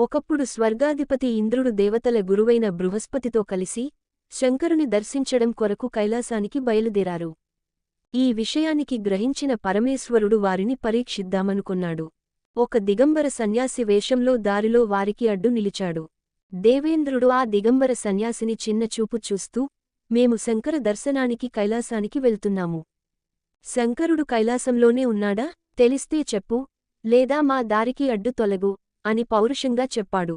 ఒకప్పుడు స్వర్గాధిపతి ఇంద్రుడు దేవతల గురువైన బృహస్పతితో కలిసి శంకరుని దర్శించడం కొరకు కైలాసానికి బయలుదేరారు. ఈ విషయానికి గ్రహించిన పరమేశ్వరుడు వారిని పరీక్షిద్దామనుకున్నాడు. ఒక దిగంబర సన్యాసి వేషంలో దారిలో వారికి అడ్డు నిలిచాడు. దేవేంద్రుడు ఆ దిగంబర సన్యాసిని చిన్నచూపు చూస్తూ మేము శంకర దర్శనానికి కైలాసానికి వెళ్తున్నాము. శంకరుడు కైలాసంలోనే ఉన్నాడా? తెలిస్తే చెప్పు. లేదా మా దారికి అడ్డు తొలగు. అని పౌరుషంగా చెప్పాడు.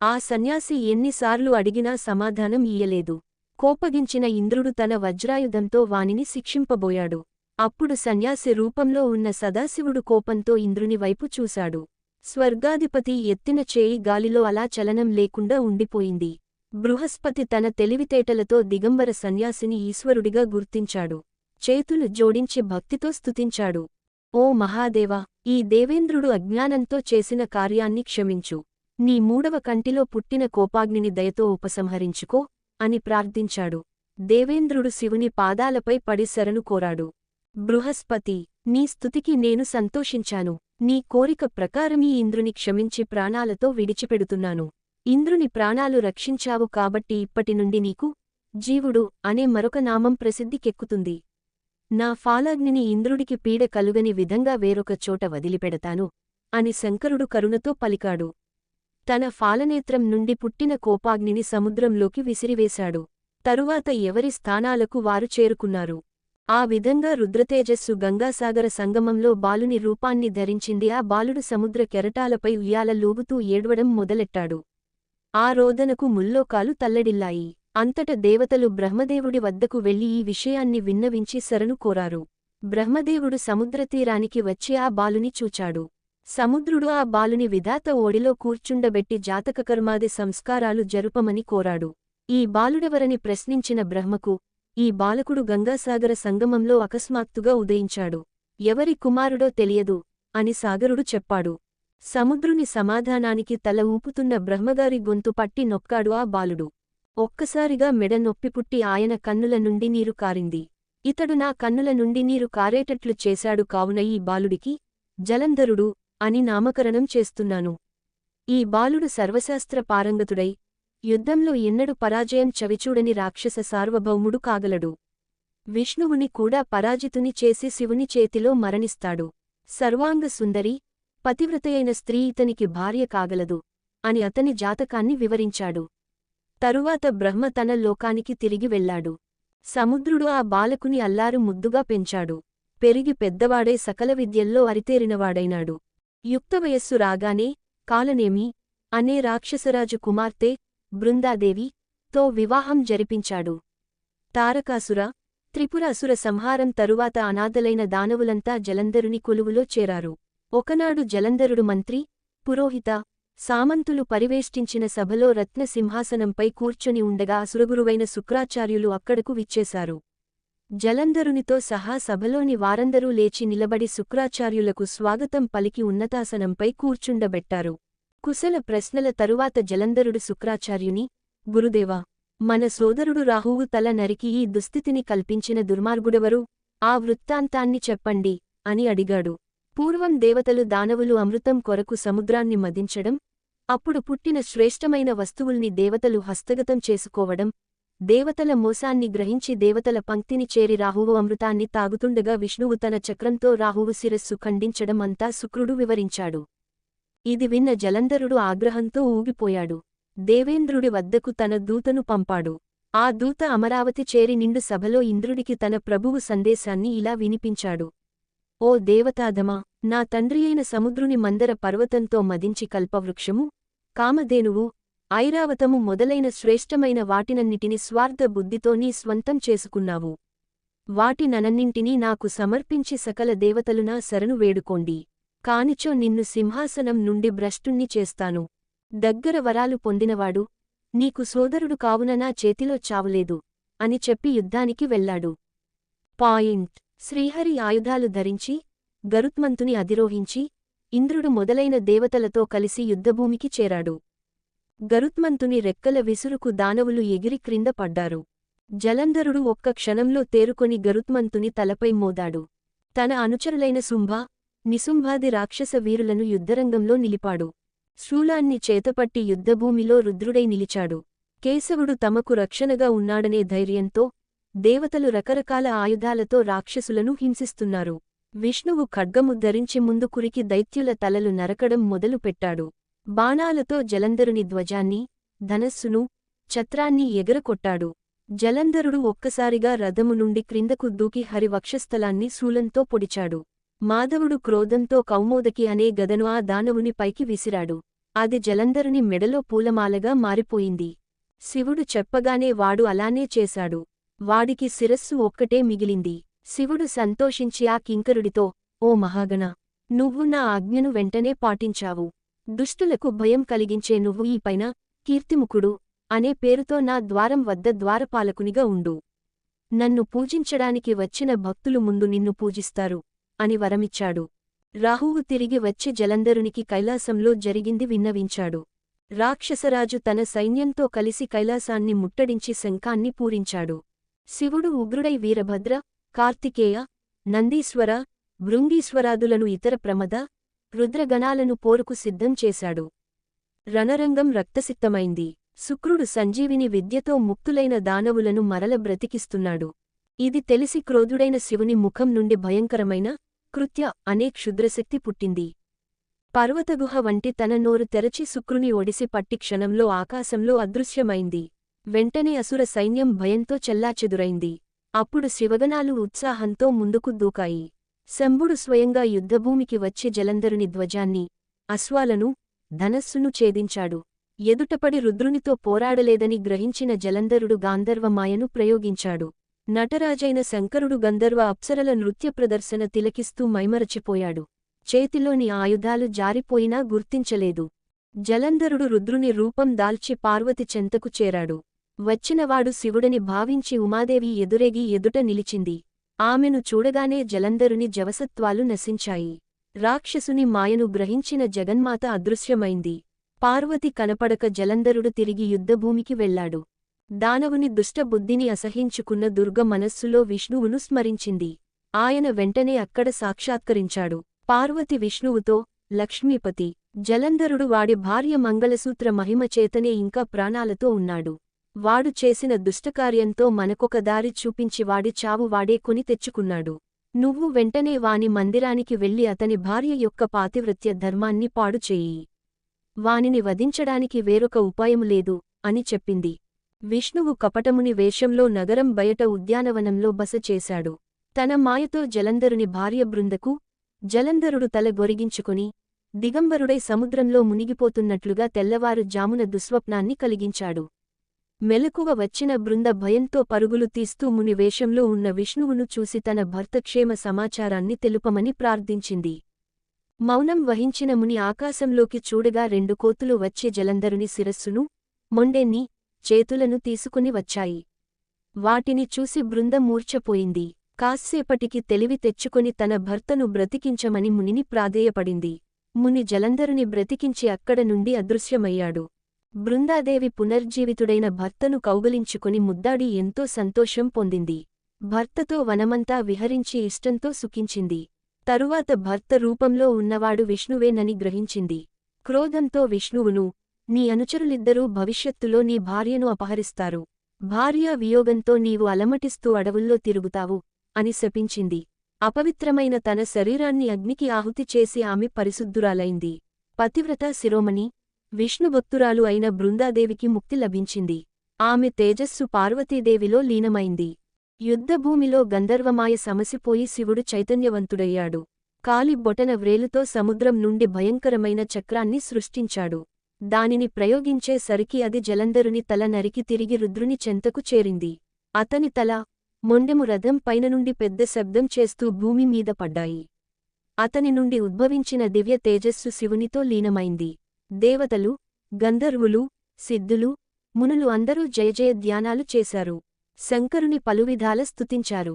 ఆ సన్యాసి ఎన్నిసార్లు అడిగినా సమాధానం ఇయ్యలేదు. కోపగించిన ఇంద్రుడు తన వజ్రాయుధంతో వానిని శిక్షింపబోయాడు. అప్పుడు సన్యాసి రూపంలో ఉన్న సదాశివుడు కోపంతో ఇంద్రుని వైపు చూశాడు. స్వర్గాధిపతి ఎత్తిన చేయి గాలిలో అలా చలనం లేకుండా ఉండిపోయింది. బృహస్పతి తన తెలివితేటలతో దిగంబర సన్యాసిని ఈశ్వరుడిగా గుర్తించాడు. చేతులు జోడించి భక్తితో స్తుతించాడు. ఓ మహాదేవా! ఈ దేవేంద్రుడు అజ్ఞానంతో చేసిన కార్యాన్ని క్షమించు. నీ మూడవ కంటిలో పుట్టిన కోపాగ్నిని దయతో ఉపసంహరించుకో అని ప్రార్థించాడు. దేవేంద్రుడు శివుని పాదాలపై పడి శరణు కోరాడు. బృహస్పతి నీ స్తుతికి నేను సంతోషించాను. నీ కోరిక ప్రకారం ఈ ఇంద్రుని క్షమించి ప్రాణాలతో విడిచిపెడుతున్నాను. ఇంద్రుని ప్రాణాలు రక్షించావు కాబట్టి ఇప్పటి నుండి నీకు జీవుడు అనే మరొక నామం ప్రసిద్ధికెక్కుతుంది. నా ఫాలాగ్నిని ఇంద్రుడికి పీడ కలుగని విధంగా వేరొక చోట వదిలిపెడతాను అని శంకరుడు కరుణతో పలికాడు. తన ఫాలనేత్రం నుండి పుట్టిన కోపాగ్నిని సముద్రంలోకి విసిరివేశాడు. తరువాత ఎవరి స్థానాలకు వారు చేరుకున్నారు? ఆ విధంగా రుద్రతేజస్సు గంగాసాగర సంగమంలో బాలుని రూపాన్ని ధరించింది. ఆ బాలుడు సముద్ర కెరటాలపై ఉయ్యాల లూగుతూ ఏడవడం మొదలెట్టాడు. ఆ రోదనకు ముల్లోకాలు తల్లడిల్లాయి. అంతట దేవతలు బ్రహ్మదేవుడి వద్దకు వెళ్ళి ఈ విషయాన్ని విన్నవించి శరణు కోరారు. బ్రహ్మదేవుడు సముద్రతీరానికి వచ్చి ఆ బాలుని చూచాడు. సముద్రుడు ఆ బాలుని విధాత ఓడిలో కూర్చుండబెట్టి జాతకకర్మాది సంస్కారాలు జరుపమని కోరాడు. ఈ బాలుడెవరని ప్రశ్నించిన బ్రహ్మకు ఈ బాలకుడు గంగాసాగర సంగమంలో అకస్మాత్తుగా ఉదయించాడు. ఎవరి కుమారుడో తెలియదు అని సాగరుడు చెప్పాడు. సముద్రుని సమాధానానికి తల ఊపుతున్న బ్రహ్మగారి గొంతు పట్టి నొక్కాడు ఆ బాలుడు. ఒక్కసారిగా మెడ నొప్పిపుట్టి ఆయన కన్నుల నుండి నీరు కారింది. ఇతడు నా కన్నుల నుండి నీరు కారేటట్లు చేశాడు కావున ఈ బాలుడికి జలంధరుడు అని నామకరణం చేస్తున్నాను. ఈ బాలుడు సర్వశాస్త్ర పారంగతుడై యుద్ధంలో ఎన్నడు పరాజయం చవిచూడని రాక్షస సార్వభౌముడు కాగలడు. విష్ణువుని కూడా పరాజితుని చేసి శివుని చేతిలో మరణిస్తాడు. సర్వాంగ సుందరి పతివ్రతయైన స్త్రీ ఇతనికి భార్య కాగలదు అని అతని జాతకాన్ని వివరించాడు. తరువాత బ్రహ్మ తన లోకానికి తిరిగి వెళ్ళాడు సముద్రుడు ఆ బాలకుని అల్లారు ముద్దుగా పెంచాడు. పెరిగి పెద్దవాడే సకల విద్యల్లో అరితేరినవాడైనాడు. యుక్తవయస్సు రాగానే కాలనేమి అనే రాక్షసరాజు కుమార్తె బృందాదేవి తో వివాహం జరిపించాడు. తారకాసుర త్రిపురాసుర సంహారం తరువాత అనాథలైన దానవులంతా జలంధరుని కొలువులో చేరారు. ఒకనాడు జలంధరుడు మంత్రి పురోహిత సామంతులు పరివేష్టించిన సభలో రత్న సింహాసనంపై కూర్చొని ఉండగా అసురగురువైన శుక్రాచార్యులు అక్కడకు విచ్చేశారు. జలంధరునితో సహా సభలోని వారందరూ లేచి నిలబడి శుక్రాచార్యులకు స్వాగతం పలికి ఉన్నతాసనంపై కూర్చుండబెట్టారు. కుశల ప్రశ్నల తరువాత జలంధరుడు శుక్రాచార్యుని గురుదేవా మన సోదరుడు రాహువు తల నరికి ఈ దుస్థితిని కల్పించిన దుర్మార్గుడెవరు? ఆ వృత్తాంతాన్ని చెప్పండి అని అడిగాడు. పూర్వం దేవతలు దానవులు అమృతం కొరకు సముద్రాన్ని మదించడం అప్పుడు పుట్టిన శ్రేష్టమైన వస్తువుల్ని దేవతలు హస్తగతం చేసుకోవడం దేవతల మోసాన్ని గ్రహించి దేవతల పంక్తిని చేరి రాహువు అమృతాన్ని తాగుతుండగా విష్ణువు తన చక్రంతో రాహువు శిరస్సు ఖండించడం అంతా శుక్రుడు వివరించాడు. ఇది విన్న జలంధరుడు ఆగ్రహంతో ఊగిపోయాడు. దేవేంద్రుడి వద్దకు తన దూతను పంపాడు. ఆ దూత అమరావతి చేరి నిండు సభలో ఇంద్రుడికి తన ప్రభువు సందేశాన్ని ఇలా వినిపించాడు. ఓ దేవతాధమా నా తండ్రియైన సముద్రుని మందర పర్వతంతో మదించి కల్పవృక్షము కామధేనువు ఐరావతము మొదలైన శ్రేష్టమైన వాటినన్నిటిని స్వార్థ బుద్ధితో నీ స్వంతం చేసుకున్నావు. వాటిననన్నింటినీ నాకు సమర్పించి సకల దేవతలునా శరణు వేడుకోండి. కానిచో నిన్ను సింహాసనం నుండి భ్రష్టుణ్ణి చేస్తాను. దగ్గర వరాలు పొందినవాడు నీకు సోదరుడు కావున నా చేతిలో చావులేదు అని చెప్పి యుద్ధానికి వెళ్ళాడు పాయింట్. శ్రీహరి ఆయుధాలు ధరించి గరుత్మంతుని అధిరోహించి ఇంద్రుడు మొదలైన దేవతలతో కలిసి యుద్ధభూమికి చేరాడు. గరుత్మంతుని రెక్కల విసురుకు దానవులు ఎగిరి క్రింద పడ్డారు. జలంధరుడు ఒక్క క్షణంలో తేరుకొని గరుత్మంతుని తలపై మోదాడు. తన అనుచరులైన శుంభ నిశుంభాది రాక్షస వీరులను యుద్ధరంగంలో నిలిపాడు. శూలాన్ని చేతపట్టి యుద్ధభూమిలో రుద్రుడై నిలిచాడు. కేశవుడు తమకు రక్షణగా ఉన్నాడనే ధైర్యంతో దేవతలు రకరకాల ఆయుధాలతో రాక్షసులను హింసిస్తున్నారు. విష్ణువు ఖడ్గము ధరించి ముందు కురికి దైత్యుల తలలు నరకడం మొదలుపెట్టాడు. బాణాలతో జలంధరుని ధ్వజాన్ని ధనస్సును ఛత్రాన్ని ఎగరకొట్టాడు. జలంధరుడు ఒక్కసారిగా రథము నుండి క్రిందకు దూకి హరివక్షస్థలాన్ని శూలంతో పొడిచాడు. మాధవుడు క్రోధంతో కౌమోదకి అనే గదను ఆ దానవుని పైకి విసిరాడు. అది జలంధరుని మెడలో పూలమాలగా మారిపోయింది. శివుడు చెప్పగానే వాడు అలానే చేశాడు. వాడికి శిరస్సు ఒక్కటే మిగిలింది. శివుడు సంతోషించి ఆ కింకరుడితో ఓ మహాగణ నువ్వు నా ఆజ్ఞను వెంటనే పాటించావు. దుష్టులకు భయం కలిగించే నువ్వు ఈ పైన కీర్తిముఖుడు అనే పేరుతో నా ద్వారం వద్ద ద్వారపాలకునిగా ఉండు. నన్ను పూజించడానికి వచ్చిన భక్తులు ముందు నిన్ను పూజిస్తారు అని వరమిచ్చాడు. రాహువు తిరిగి వచ్చి జలంధరునికి కైలాసంలో జరిగింది విన్నవించాడు. రాక్షసరాజు తన సైన్యంతో కలిసి కైలాసాన్ని ముట్టడించి శంఖాన్ని పూరించాడు. శివుడు ఉగ్రుడై వీరభద్ర కార్తికేయ నందీశ్వర భృంగీశ్వరాదులను ఇతర ప్రమద రుద్రగణాలను పోరుకు సిద్ధం చేశాడు. రణరంగం రక్తసిక్తమైంది. శుక్రుడు సంజీవిని విద్యతో ముక్తులైన దానవులను మరల బ్రతికిస్తున్నాడు. ఇది తెలిసి క్రోధుడైన శివుని ముఖం నుండి భయంకరమైన కృత్య అనే క్షుద్రశక్తి పుట్టింది. పర్వతగుహ వంటి తన నోరు తెరచి శుక్రుని ఒడిసి పట్టి క్షణంలో ఆకాశంలో అదృశ్యమైంది. వెంటనే అసుర సైన్యం భయంతో చెల్లాచెదురైంది. అప్పుడు శివగణాలు ఉత్సాహంతో ముందుకు దూకాయి. శంభుడు స్వయంగా యుద్ధభూమికి వచ్చి జలంధరుని ధ్వజాన్ని అశ్వాలను ధనస్సును ఛేదించాడు. ఎదుటపడి రుద్రునితో పోరాడలేదని గ్రహించిన జలంధరుడు గాంధర్వమాయను ప్రయోగించాడు. నటరాజైన శంకరుడు గంధర్వ అప్సరల నృత్య ప్రదర్శన తిలకిస్తూ మైమరచిపోయాడు. చేతిలోని ఆయుధాలు జారిపోయినా గుర్తించలేదు. జలంధరుడు రుద్రుని రూపం దాల్చి పార్వతి చెంతకు చేరాడు. వచ్చినవాడు శివుడని భావించి ఉమాదేవి ఎదురేగి ఎదుట నిలిచింది. ఆమెను చూడగానే జలంధరుని జవసత్వాలు నశించాయి. రాక్షసుని మాయను గ్రహించిన జగన్మాత అదృశ్యమైంది. పార్వతి కనపడక జలంధరుడు తిరిగి యుద్ధభూమికి వెళ్ళాడు దానవుని దుష్టబుద్ధిని అసహించుకున్న దుర్గ మనస్సులో విష్ణువును స్మరించింది. ఆయన వెంటనే అక్కడ సాక్షాత్కరించాడు. పార్వతి విష్ణువుతో లక్ష్మీపతి జలంధరుడు వాడి భార్య మంగళసూత్ర మహిమచేతనే ఇంకా ప్రాణాలతో ఉన్నాడు. వాడు చేసిన దుష్టకార్యంతో మనకొక దారి చూపించి వాడి చావు వాడే కొని తెచ్చుకున్నాడు. నువ్వు వెంటనే వాని మందిరానికి వెళ్ళి అతని భార్య యొక్క పాతివృత్య ధర్మాన్ని పాడుచేయి వానిని వధించడానికి వేరొక ఉపాయం లేదు అని చెప్పింది. విష్ణువు కపటముని వేషంలో నగరం బయట ఉద్యానవనంలో బస చేశాడు. తన మాయతో జలంధరుని భార్య బృందకు జలంధరుడు తల గొరిగించుకుని దిగంబరుడై సముద్రంలో మునిగిపోతున్నట్లుగా తెల్లవారు జామున దుస్వప్నాన్ని కలిగించాడు. మెలకువ వచ్చిన బృంద భయంతో పరుగులు తీస్తూ ముని వేషంలో ఉన్న విష్ణువును చూసి తన భర్తక్షేమ సమాచారాన్ని తెలుపమని ప్రార్థించింది. మౌనం వహించిన ముని ఆకాశంలోకి చూడగా రెండు కోతులు వచ్చే జలంధరుని శిరస్సును మొండెన్ని చేతులను తీసుకుని వచ్చాయి. వాటిని చూసి బృందం మూర్ఛపోయింది. కాస్సేపటికి తెలివి తెచ్చుకొని తన భర్తను బ్రతికించమని మునిని ప్రాధేయపడింది. ముని జలంధరుని బ్రతికించి అక్కడ నుండి అదృశ్యమయ్యాడు. బృందాదేవి పునర్జీవితుడైన భర్తను కౌగలించుకుని ముద్దాడి ఎంతో సంతోషం పొందింది. భర్తతో వనమంతా విహరించి ఇష్టంతో సుఖించింది. తరువాత భర్త రూపంలో ఉన్నవాడు విష్ణువేనని గ్రహించింది. క్రోధంతో విష్ణువును నీ అనుచరులిద్దరూ భవిష్యత్తులో నీ భార్యను అపహరిస్తారు. భార్యా వియోగంతో నీవు అలమటిస్తూ అడవుల్లో తిరుగుతావు అని శపించింది. అపవిత్రమైన తన శరీరాన్ని అగ్నికి ఆహుతి చేసి ఆమె పరిశుద్ధురాలైంది. పతివ్రత శిరోమణి విష్ణుభక్తురాలు అయిన బృందాదేవికి ముక్తి లభించింది. ఆమె తేజస్సు పార్వతీదేవిలో లీనమైంది. యుద్ధభూమిలో గంధర్వమాయ సమసిపోయి శివుడు చైతన్యవంతుడయ్యాడు. కాలి బొటన వ్రేలుతో సముద్రం నుండి భయంకరమైన చక్రాన్ని సృష్టించాడు. దానిని ప్రయోగించే సరికి అది జలంధరుని తల నరికి తిరిగి రుద్రుని చెంతకు చేరింది. అతని తల మొండెము రథం పైన నుండి పెద్ద శబ్దం చేస్తూ భూమి మీద పడ్డాయి. అతని నుండి ఉద్భవించిన దివ్య తేజస్సు శివునితో లీనమైంది. దేవతలు గంధర్వులు సిద్ధులు మునులు అందరూ జయజయ ధ్యానాలు చేశారు. శంకరుని పలువిధాల స్తుతించారు.